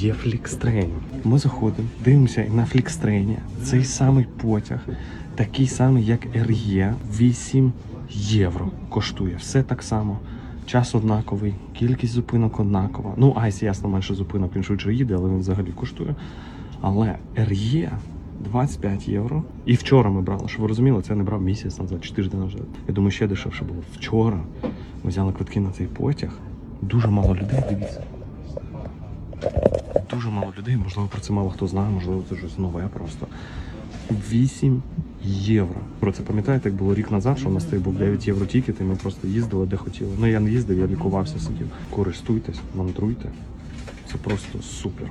Є флікстрейн. Ми заходимо, дивимося на флікстрейні. Цей самий потяг, такий самий, як RE, 8 євро коштує. Все так само. Час однаковий, кількість зупинок однакова. Ну, айс, ясно, менше зупинок, він швидше їде, але він взагалі коштує. Але RE 25 євро. І вчора ми брали, щоб ви розуміли, це не брав місяць назад чи тиждень назад. Я думаю, ще дешевше було. Вчора ми взяли квитки на цей потяг. Дуже мало людей, дивіться. Дуже мало людей, можливо, про це мало хто знає, можливо, це щось нове просто. 8 євро. Про це пам'ятаєте, як було рік назад, що у нас той був 9 євро тікет, і ми просто їздили де хотіли. Ну я не їздив, я лікувався, сидів. Користуйтесь, мандруйте. Це просто супер.